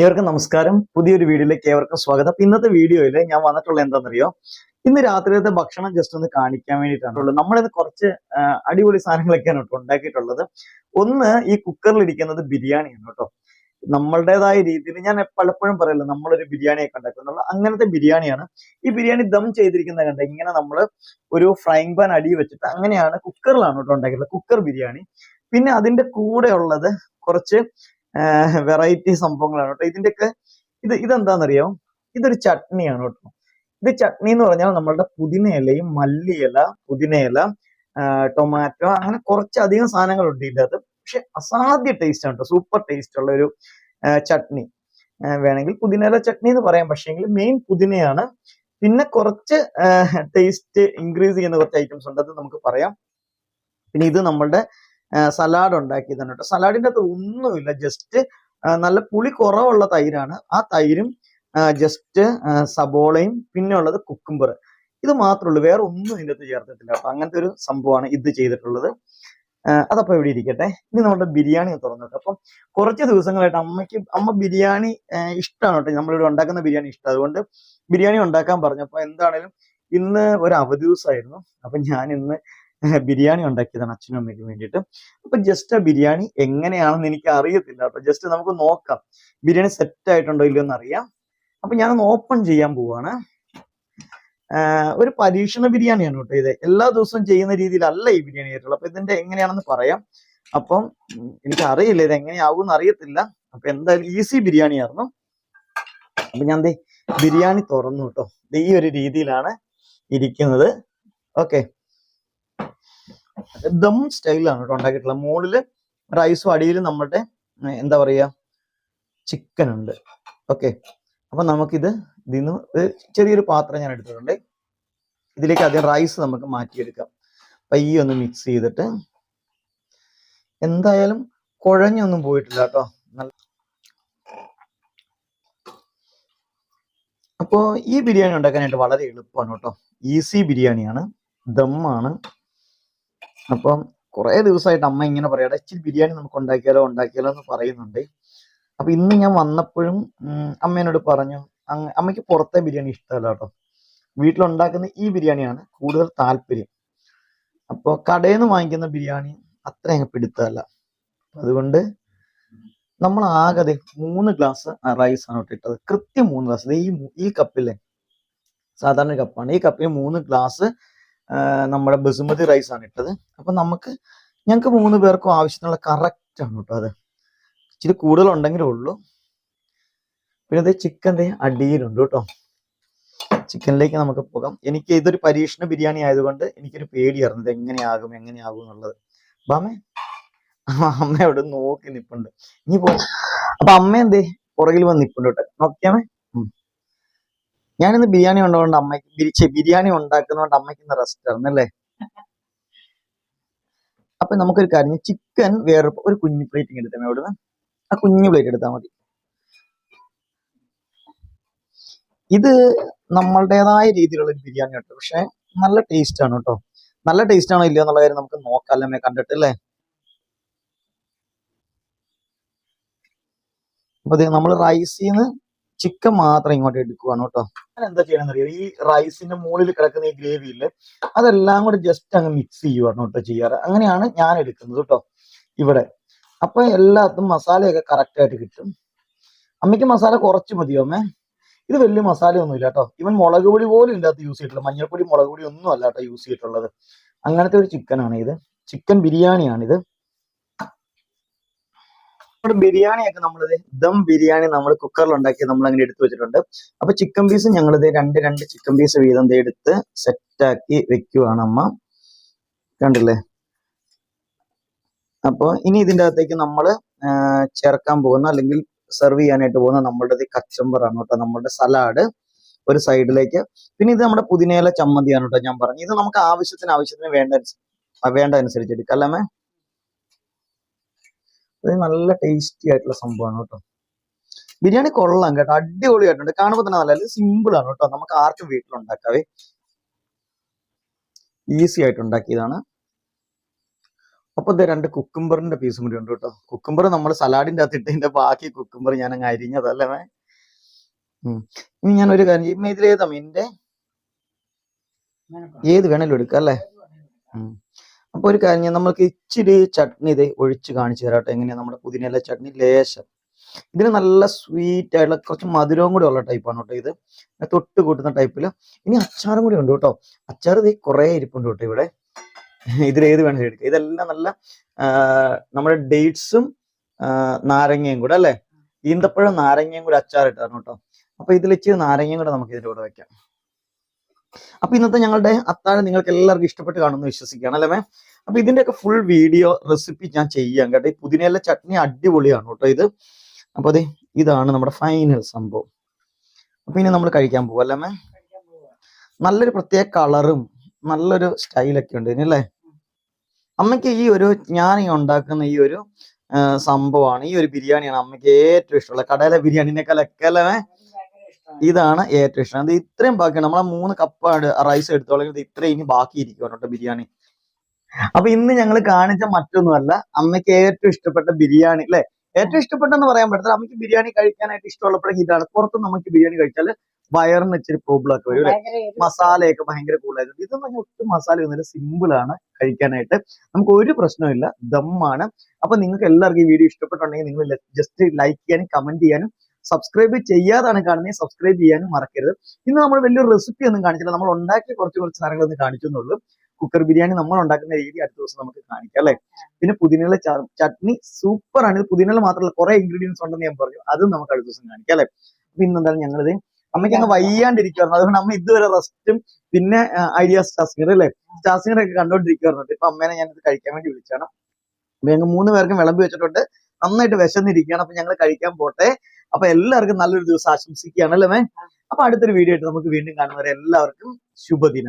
ഏവർക്കും നമസ്കാരം. പുതിയൊരു വീഡിയോയിലേക്ക് ഏവർക്കും സ്വാഗതം. അപ്പൊ ഇന്നത്തെ വീഡിയോയിൽ ഞാൻ വന്നിട്ടുള്ള എന്താണെന്നറിയോ? ഇന്ന് രാത്രിയിലത്തെ ഭക്ഷണം ജസ്റ്റ് ഒന്ന് കാണിക്കാൻ വേണ്ടിയിട്ടാണ് നമ്മളിന്ന് കുറച്ച് അടിപൊളി സാധനങ്ങളൊക്കെയാണ് കേട്ടോ ഉണ്ടാക്കിയിട്ടുള്ളത്. ഒന്ന് ഈ കുക്കറിൽ ഇരിക്കുന്നത് ബിരിയാണിയാണ് കേട്ടോ. നമ്മളുടേതായ രീതിയിൽ ഞാൻ പലപ്പോഴും പറയല്ലോ നമ്മളൊരു ബിരിയാണിയൊക്കെ ഉണ്ടാക്കുന്നുള്ള അങ്ങനത്തെ ബിരിയാണിയാണ്. ഈ ബിരിയാണി ദം ചെയ്തിരിക്കുന്നത് കണ്ട? ഇങ്ങനെ നമ്മൾ ഒരു ഫ്രൈങ് പാൻ അടി വെച്ചിട്ട് അങ്ങനെയാണ് കുക്കറിലാണ് കേട്ടോ ഉണ്ടാക്കിയിട്ടുള്ളത്. കുക്കർ ബിരിയാണി. പിന്നെ അതിന്റെ കൂടെ ഉള്ളത് കുറച്ച് വെറൈറ്റി സംഭവങ്ങളാണ് കേട്ടോ. ഇതിന്റെയൊക്കെ ഇത് ഇതെന്താണെന്നറിയോ ഇതൊരു ചട്നിയാണ് കേട്ടോ. ഇത് ചട്നി എന്ന് പറഞ്ഞാൽ നമ്മളുടെ പുതിനയിലയും മല്ലിയില പുതിനയില ടൊമാറ്റോ അങ്ങനെ കുറച്ചധികം സാധനങ്ങളുണ്ട് ഇതിന്റെ അത് പക്ഷെ അസാധ്യ ടേസ്റ്റ് ആണ് കേട്ടോ. സൂപ്പർ ടേസ്റ്റ് ഉള്ള ഒരു ചട്നി. വേണമെങ്കിൽ പുതിനയില ചട്നി എന്ന് പറയാം. പക്ഷേങ്കിൽ മെയിൻ പുതിനയാണ്. പിന്നെ കുറച്ച് ടേസ്റ്റ് ഇൻക്രീസ് ചെയ്യുന്ന കുറച്ച് ഐറ്റംസ് ഉണ്ട് അത് നമുക്ക് പറയാം. പിന്നെ ഇത് നമ്മളുടെ സലാഡ് ഉണ്ടാക്കിയതാണ് കേട്ടോ. സലാഡിന്റെ അകത്ത് ഒന്നുമില്ല ജസ്റ്റ് നല്ല പുളി കുറവുള്ള തൈരാണ്. ആ തൈരും ജസ്റ്റ് സബോളയും പിന്നെ ഉള്ളത് കുക്കുംബർ ഇത് മാത്രമേ ഉള്ളൂ വേറെ ഒന്നും ഇതിനകത്ത് ചേർത്തിട്ടില്ല അപ്പൊ അങ്ങനത്തെ ഒരു സംഭവമാണ് ഇത് ചെയ്തിട്ടുള്ളത്. അതപ്പോ ഇവിടെ ഇരിക്കട്ടെ. ഇനി നമ്മുടെ ബിരിയാണി തുറന്നിട്ട് അപ്പം കുറച്ച് ദിവസങ്ങളായിട്ട് അമ്മയ്ക്ക് അമ്മ ബിരിയാണി ഇഷ്ടമാണ് കേട്ടോ. നമ്മളിവിടെ ഉണ്ടാക്കുന്ന ബിരിയാണി ഇഷ്ടം. അതുകൊണ്ട് ബിരിയാണി ഉണ്ടാക്കാൻ പറഞ്ഞപ്പോൾ എന്താണേലും ഇന്ന് ഒരു അവധി ദിവസമായിരുന്നു. അപ്പൊ ഞാൻ ഇന്ന് ബിരിയാണി ഉണ്ടാക്കിയതാണ് അച്ഛനും അമ്മയ്ക്കും വേണ്ടിയിട്ട്. അപ്പൊ ജസ്റ്റ് ആ ബിരിയാണി എങ്ങനെയാണെന്ന് എനിക്ക് അറിയത്തില്ല കേട്ടോ. ജസ്റ്റ് നമുക്ക് നോക്കാം. ബിരിയാണി സെറ്റ് ആയിട്ടുണ്ടോ ഇല്ലയോ എന്ന് അറിയാം. അപ്പൊ ഞാനൊന്ന് ഓപ്പൺ ചെയ്യാൻ പോവാണ്. ഒരു പരീക്ഷണ ബിരിയാണിയാണ് കേട്ടോ ഇത്. എല്ലാ ദിവസവും ചെയ്യുന്ന രീതിയിലല്ല ഈ ബിരിയാണി ആയിട്ടുള്ളത്. അപ്പൊ ഇതിന്റെ എങ്ങനെയാണെന്ന് പറയാം. അപ്പം എനിക്ക് അറിയില്ല ഇത് എങ്ങനെയാവും എന്ന് അറിയത്തില്ല. അപ്പൊ എന്തായാലും ഈസി ബിരിയാണി ആയിരുന്നു അപ്പൊ ഞാൻ ദേ ബിരിയാണി തുറന്നു കേട്ടോ. ഈ ഒരു രീതിയിലാണ് ഇരിക്കുന്നത്. ഓക്കെ ദം സ്റ്റൈലാണ് കേട്ടോ ഉണ്ടാക്കിയിട്ടുള്ളത് മുകളിൽ റൈസും അടിയിൽ നമ്മുടെ എന്താ പറയുക ചിക്കൻ ഉണ്ട്. ഓക്കെ അപ്പൊ നമുക്കിത് ഇതിൽ നിന്ന് ചെറിയൊരു പാത്രം ഞാൻ എടുത്തിട്ടുണ്ട്. ഇതിലേക്ക് ആദ്യം റൈസ് നമുക്ക് മാറ്റിയെടുക്കാം. പയ്യെ ഒന്ന് മിക്സ് ചെയ്തിട്ട് എന്തായാലും കുഴഞ്ഞൊന്നും പോയിട്ടില്ല കേട്ടോ. നല്ല അപ്പോ ഈ ബിരിയാണി ഉണ്ടാക്കാനായിട്ട് വളരെ എളുപ്പമാണ് കേട്ടോ. ഈസി ബിരിയാണിയാണ്. ദമ്മാണ് അപ്പം കുറേ ദിവസമായിട്ട് അമ്മ ഇങ്ങനെ പറയാം ഇച്ചിരി ബിരിയാണി നമുക്ക് ഉണ്ടാക്കിയാലോ ഉണ്ടാക്കിയാലോ എന്ന് പറയുന്നുണ്ട്. അപ്പൊ ഇന്ന് ഞാൻ വന്നപ്പോഴും അമ്മേനോട് പറഞ്ഞു അമ്മയ്ക്ക് പുറത്തെ ബിരിയാണി ഇഷ്ടമല്ല കേട്ടോ. വീട്ടിലുണ്ടാക്കുന്ന ഈ ബിരിയാണിയാണ് കൂടുതൽ താല്പര്യം. അപ്പോൾ കടയിൽ നിന്ന് വാങ്ങിക്കുന്ന ബിരിയാണി അത്ര അങ്ങ് അതുകൊണ്ട് നമ്മൾ ആകെ മൂന്ന് ഗ്ലാസ് റൈസ് ആണ് ഇട്ടത്. കൃത്യം മൂന്ന് ഗ്ലാസ്. ഈ ഈ കപ്പിലെ സാധാരണ കപ്പാണ്. ഈ കപ്പിൽ മൂന്ന് ഗ്ലാസ് നമ്മുടെ ബസുമതി റൈസ് ആണ് ഇട്ടത്. അപ്പൊ നമുക്ക് ഞങ്ങൾക്ക് മൂന്ന് പേർക്കും ആവശ്യത്തിനുള്ള കറക്റ്റ് ആണ് കേട്ടോ അത്. ഇച്ചിരി കൂടുതൽ ഉണ്ടെങ്കിലേ ഉള്ളൂ. പിന്നെ ഇത് ചിക്കൻ അടിയിലുണ്ട് കേട്ടോ ചിക്കനിലേക്ക് നമുക്ക് പോകാം. എനിക്ക് ഇതൊരു പരീക്ഷണ ബിരിയാണി ആയതുകൊണ്ട് എനിക്കൊരു പേടിയായിരുന്നു. ഇത് എങ്ങനെയാകും എങ്ങനെയാകും എന്നുള്ളത്. അമ്മേ അമ്മ അവിടെ നോക്കി നിപ്പുണ്ട്. ഇനി പോ അപ്പൊ അമ്മ എന്തേ? പുറകിൽ വന്ന് നിപ്പുണ്ട് കേട്ടോ നോക്കിയാമേ. ഞാനിന്ന് ബിരിയാണി ഉണ്ടോണ്ട് അമ്മയ്ക്ക് ബിരിയാണി ഉണ്ടാക്കുന്നതുകൊണ്ട് അമ്മയ്ക്ക് ഇന്ന് റെസ്റ്റ് ആയിരുന്നു അല്ലേ? അപ്പൊ നമുക്കൊരു കാര്യം ചിക്കൻ വേറെ ഒരു കുഞ്ഞു പ്ലേറ്റിംഗ് എടുത്താൽ മതി അവിടുന്ന് ആ കുഞ്ഞു പ്ലേറ്റ് എടുത്താൽ മതി. ഇത് നമ്മളുടേതായ രീതിയിലുള്ള ഒരു ബിരിയാണി കേട്ടോ. പക്ഷെ നല്ല ടേസ്റ്റ് ആണ് കേട്ടോ. നല്ല ടേസ്റ്റ് ആണോ ഇല്ലയോ എന്നുള്ള കാര്യം നമുക്ക് നോക്കാം. അല്ലേ കണ്ടിട്ട് അല്ലേ? അപ്പൊ നമ്മൾ റൈസിൽ നിന്ന് ചിക്കൻ മാത്രം ഇങ്ങോട്ട് എടുക്കുവാണ് കേട്ടോ. എന്താ ചെയ്യണമെന്ന് അറിയോ ഈ റൈസിന്റെ മുകളിൽ കിടക്കുന്ന ഈ ഗ്രേവി ഇല്ലേ അതെല്ലാം കൂടെ ജസ്റ്റ് അങ്ങ് മിക്സ് ചെയ്യുവാണ് കേട്ടോ ചെയ്യാറ്. അങ്ങനെയാണ് ഞാൻ എടുക്കുന്നത് കേട്ടോ ഇവിടെ. അപ്പൊ എല്ലാത്തും മസാലയൊക്കെ കറക്റ്റ് ആയിട്ട് കിട്ടും. അമ്മയ്ക്ക് മസാല കുറച്ച് മതിയോ അമ്മേ? ഇത് വലിയ മസാല ഒന്നും ഇല്ല കേട്ടോ. ഇവൻ മുളക് പൊടി പോലും ഇല്ലാത്ത യൂസ് ചെയ്തിട്ടുള്ളത് മഞ്ഞൾപ്പൊടി മുളക് പൊടി ഒന്നും അല്ല കേട്ടോ യൂസ് ചെയ്തിട്ടുള്ളത്. അങ്ങനത്തെ ഒരു ചിക്കനാണ് ഇത് ചിക്കൻ ബിരിയാണിയാണിത്. നമ്മുടെ ബിരിയാണിയൊക്കെ നമ്മളിത് ദം ബിരിയാണി നമ്മൾ കുക്കറിൽ ഉണ്ടാക്കി നമ്മൾ അങ്ങനെ എടുത്തു വെച്ചിട്ടുണ്ട്. അപ്പൊ ചിക്കൻ പീസ് ഞങ്ങളിത് രണ്ട് രണ്ട് ചിക്കൻ പീസ് വീതം എടുത്ത് സെറ്റാക്കി വെക്കുവാണ് അമ്മ. കണ്ടില്ലേ? അപ്പോൾ ഇനി ഇതിന്റെ അകത്തേക്ക് നമ്മൾ ചേർക്കാൻ പോകുന്ന അല്ലെങ്കിൽ സെർവ് ചെയ്യാനായിട്ട് പോകുന്ന നമ്മളുടെ കച്ചമ്പറാണ് കേട്ടോ. നമ്മളുടെ സലാഡ് ഒരു സൈഡിലേക്ക് പിന്നെ ഇത് നമ്മുടെ പുതിനയില ചമ്മന്തിയാണ് കേട്ടോ ഞാൻ പറഞ്ഞു ഇത് നമുക്ക് ആവശ്യത്തിന് ആവശ്യത്തിന് വേണ്ട വേണ്ട അനുസരിച്ച് എടുക്കാം അല്ലേ ഇത് നല്ല ടേസ്റ്റി ആയിട്ടുള്ള സംഭവമാണ് കേട്ടോ. ബിരിയാണി കൊള്ളാം കേട്ടോ. അടിപൊളിയായിട്ടുണ്ട്. കാണുമ്പോൾ തന്നെ നല്ല സിമ്പിൾ ആണ് കേട്ടോ. നമുക്ക് ആർക്കും വീട്ടിലുണ്ടാക്കാവേ. ഈസി ആയിട്ട് ഉണ്ടാക്കിയതാണ്. അപ്പൊ ഇത് രണ്ട് കുക്കുംബറിന്റെ പീസും കൂടി ഉണ്ട് കേട്ടോ. കുക്കുംബർ നമ്മൾ സലാഡിന്റെ അകത്ത് ഇട്ടതിന്റെ ബാക്കി കുക്കുംബർ ഞാൻ അങ്ങ് അരിഞ്ഞതല്ലേ. ഇനി ഞാൻ ഒരു കാര്യം ഇതിലേതാ മീനിന്റെ? ഏത് വേണേലും എടുക്കാം അല്ലേ? ഉം. അപ്പൊ ഒരു കാര്യം നമ്മൾക്ക് ഇച്ചിരി ചട്നി ഇത് ഒഴിച്ച് കാണിച്ചു തരാട്ടെ എങ്ങനെയാണ് നമ്മുടെ പുതിനയില ചട്നി ലേശം. ഇതിന് നല്ല സ്വീറ്റ് ആയിട്ടുള്ള കുറച്ച് മധുരവും കൂടി ഉള്ള ടൈപ്പാണ് കേട്ടോ ഇത്. തൊട്ട് കൂട്ടുന്ന ടൈപ്പിൽ ഇനി അച്ചാറും കൂടി ഉണ്ട് കേട്ടോ. അച്ചാർ ഇത് കുറേ ഇരിപ്പുണ്ട് കേട്ടോ ഇവിടെ. ഇതിൽ ഏത് വേണമെങ്കിലും എടുക്കുക ഇതെല്ലാം നല്ല നമ്മുടെ ഡേറ്റ്സും നാരങ്ങയും കൂടെ അല്ലേ? ഈന്തപ്പഴം നാരങ്ങയും കൂടെ അച്ചാർ ഇട്ടായിരുന്നു കേട്ടോ. അപ്പൊ ഇതിൽ ഇച്ചിരി നാരങ്ങയും കൂടെ നമുക്ക് ഇതിന്റെ കൂടെ വെക്കാം. അപ്പൊ ഇന്നത്തെ ഞങ്ങളുടെ അത്താഴം നിങ്ങൾക്ക് എല്ലാവർക്കും ഇഷ്ടപ്പെട്ട് കാണുമെന്ന് വിശ്വസിക്കുകയാണ് അല്ലേ അപ്പൊ ഇതിന്റെയൊക്കെ ഫുൾ വീഡിയോ റെസിപ്പി ഞാൻ ചെയ്യാം കേട്ടോ. ഈ പുതിനയിലെ ചട്നി അടിപൊളിയാണ് കേട്ടോ ഇത്. അപ്പൊ അതെ ഇതാണ് നമ്മുടെ ഫൈനൽ സംഭവം. അപ്പൊ ഇനി നമ്മൾ കഴിക്കാൻ പോകും അല്ലേ മേ നല്ലൊരു പ്രത്യേക കളറും നല്ലൊരു സ്റ്റൈലൊക്കെ ഉണ്ട് ഇനി അല്ലേ? അമ്മയ്ക്ക് ഈ ഒരു ഞാൻ ഈ ഉണ്ടാക്കുന്ന ഈ ഒരു സംഭവമാണ് ഈ ഒരു ബിരിയാണിയാണ് അമ്മയ്ക്ക് ഏറ്റവും ഇഷ്ടമുള്ള കടയിലെ ബിരിയാണിനേക്കാളൊക്കെ അല്ലേ? ഇതാണ് ഏറ്റവും ഇഷ്ടം. അത് ഇത്രയും ബാക്കിയാണ് നമ്മളെ മൂന്ന് കപ്പ് റൈസ് എടുത്തോളെങ്കിൽ ഇത് ഇത്രയും ഇനി ബാക്കി ഇരിക്കും കേട്ടോ ബിരിയാണി. അപ്പൊ ഇന്ന് ഞങ്ങൾ കാണിച്ച മറ്റൊന്നുമല്ല അമ്മയ്ക്ക് ഏറ്റവും ഇഷ്ടപ്പെട്ട ബിരിയാണി അല്ലെ? ഏറ്റവും ഇഷ്ടപ്പെട്ടെന്ന് പറയാൻ പറ്റത്തില്ല. അമ്മയ്ക്ക് ബിരിയാണി കഴിക്കാനായിട്ട് ഇഷ്ടമുള്ളപ്പോഴേക്ക് ഇതാണ്. പുറത്ത് നമുക്ക് ബിരിയാണി കഴിച്ചാൽ വയറിന് ഇച്ചിരി പ്രോബ്ലം ഒക്കെ വരും അല്ലെ? മസാലയൊക്കെ ഭയങ്കര കൂടുതലായിരുന്നു ഇതൊന്നും പറഞ്ഞാൽ ഒട്ടും മസാല ഒന്നുമില്ല. സിമ്പിൾ ആണ് കഴിക്കാനായിട്ട്. നമുക്ക് ഒരു പ്രശ്നമില്ല ദമ്മാണ്. അപ്പൊ നിങ്ങൾക്ക് എല്ലാവർക്കും ഈ വീഡിയോ ഇഷ്ടപ്പെട്ടുണ്ടെങ്കിൽ നിങ്ങൾ ജസ്റ്റ് ലൈക്ക് ചെയ്യാനും കമന്റ് ചെയ്യാനും സബ്സ്ക്രൈബ് ചെയ്യാതാണ് കാണുന്നത്. സബ്സ്ക്രൈബ് ചെയ്യാനും മറക്കരുത്. ഇന്ന് നമ്മൾ വലിയൊരു റെസിപ്പി ഒന്നും കാണിച്ചില്ല. നമ്മൾ ഉണ്ടാക്കിയ കുറച്ച് കുറച്ച് സാധനങ്ങൾ ഒന്ന് കാണിച്ചെന്നുള്ളൂ. കുക്കർ ബിരിയാണി നമ്മൾ ഉണ്ടാക്കുന്ന രീതി അടുത്ത ദിവസം നമുക്ക് കാണിക്കാം അല്ലെ? പിന്നെ പുതിനുള്ള ചട്നി സൂപ്പർ ആണ്. പുതിനയില മാത്രമല്ല കുറെ ഇൻഗ്രീഡിയൻസ് ഉണ്ടെന്ന് ഞാൻ പറഞ്ഞു. അതും നമുക്ക് അടുത്ത ദിവസം കാണിക്കാം അല്ലെ? അപ്പൊ ഇന്ന് എന്തായാലും ഞങ്ങളിത് അമ്മയ്ക്ക് അങ്ങ് വയ്യാണ്ടിരിക്കുവായിരുന്നു. അതുകൊണ്ട് അമ്മ ഇതുവരെ റെസ്റ്റും പിന്നെ ഐഡിയ സ്റ്റാസിംഗർ അല്ലെ? സ്റ്റാസിംഗർ ഒക്കെ കണ്ടോണ്ടിരിക്കുവായിരുന്നു. ഇപ്പൊ അമ്മേനെ ഞാൻ ഇത് കഴിക്കാൻ വേണ്ടി വിളിച്ചാണ്. അപ്പൊ ഞങ്ങൾ മൂന്ന് പേർക്കും വിളമ്പി വെച്ചിട്ടുണ്ട്. നന്നായിട്ട് വിശന്നിരിക്കുകയാണ്. അപ്പൊ ഞങ്ങൾ കഴിക്കാൻ പോട്ടെ. അപ്പൊ എല്ലാവർക്കും നല്ലൊരു ദിവസം ആശംസിക്കുകയാണ് അല്ലേ അപ്പൊ അടുത്തൊരു വീഡിയോ ആയിട്ട് നമുക്ക് വീണ്ടും കാണുന്നവരെ എല്ലാവർക്കും ശുഭദിനം.